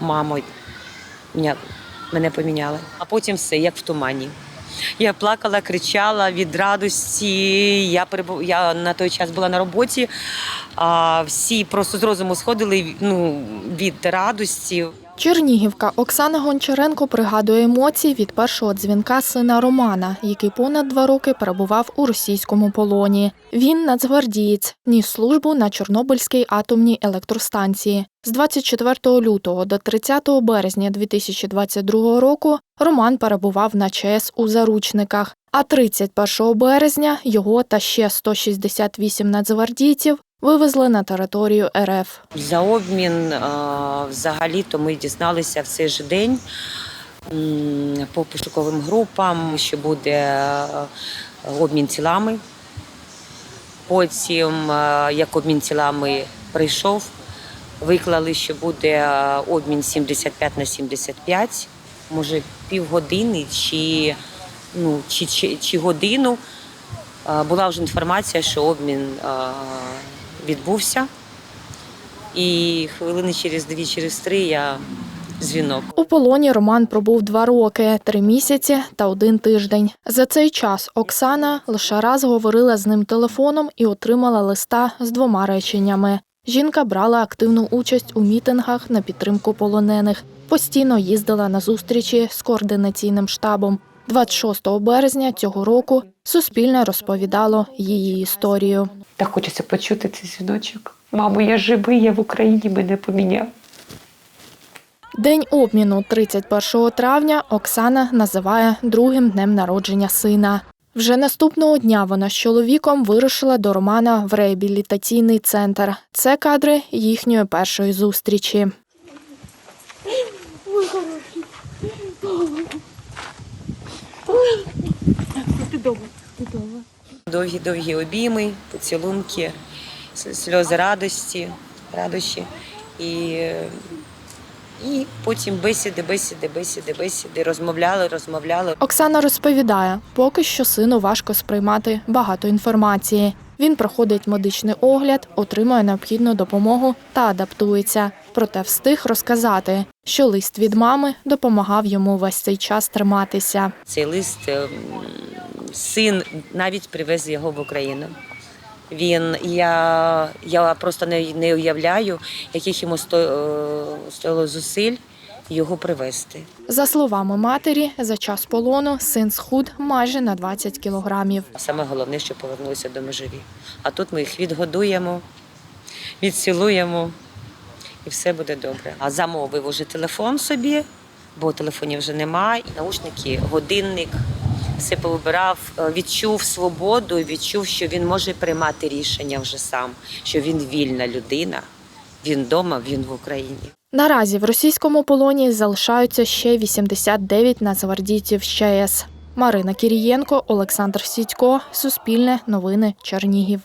мамо, мене, поміняли. А потім все, як в тумані. Я плакала, кричала від радості. Я перебу... я на той час була на роботі, а всі просто з розуму сходили ну, від радості. Чернігівка Оксана Гончаренко пригадує емоції від першого дзвінка сина Романа, який понад два роки перебував у російському полоні. Він нацгвардієць, ніс службу на Чорнобильській атомній електростанції. З 24 лютого до 30 березня 2022 року Роман перебував на ЧС у заручниках. А 31 березня його та ще 168 нацгвардійців вивезли на територію РФ. За обмін взагалі-то ми дізналися в цей же день по пошуковим групам, що буде е, обмін тілами. Потім, е, як обмін тілами прийшов, виклали, що буде е, обмін 75 на 75, може півгодини чи, ну, чи, чи, чи годину. Е, Була вже інформація, що обмін е, відбувся. І хвилини через дві, через три я дзвінок. У полоні Роман пробув два роки, три місяці та один тиждень. За цей час Оксана лише раз говорила з ним телефоном і отримала листа з двома реченнями. Жінка брала активну участь у мітингах на підтримку полонених, постійно їздила на зустрічі з координаційним штабом. 26 березня цього року Суспільне розповідало її історію. Так хочеться почути цей дзвіночок. Мамо, я живий, я в Україні мене поміняв. День обміну 31 травня Оксана називає другим днем народження сина. Вже наступного дня вона з чоловіком вирушила до Романа в реабілітаційний центр. Це кадри їхньої першої зустрічі. Довгі-довгі обійми, поцілунки, сльози радості, радощі. І, і потім бесіди, бесіди, бесіди, бесіди. Розмовляли, розмовляли. Оксана розповідає, поки що сину важко сприймати багато інформації. Він проходить медичний огляд, отримує необхідну допомогу та адаптується. Проте встиг розказати, що лист від мами допомагав йому весь цей час триматися. Цей лист ем, син навіть привез його в Україну. Він я, я просто не, не уявляю, яких йому сто, е, стоїло зусиль його привезти. За словами матері, за час полону син схуд майже на 20 кілограмів. Саме головне, що повернулися до живі. А тут ми їх відгодуємо, відцілуємо, і все буде добре. А замовив уже телефон собі, бо телефонів вже немає. Наушники, годинник, все повибирав, е, відчув свободу, відчув, що він може приймати рішення вже сам, що він вільна людина, він вдома, він в Україні. Наразі в російському полоні залишаються ще 89 нацгвардійців з ЧАЕС. Марина Кірієнко, Олександр Сідько, Суспільне, Новини, Чернігів.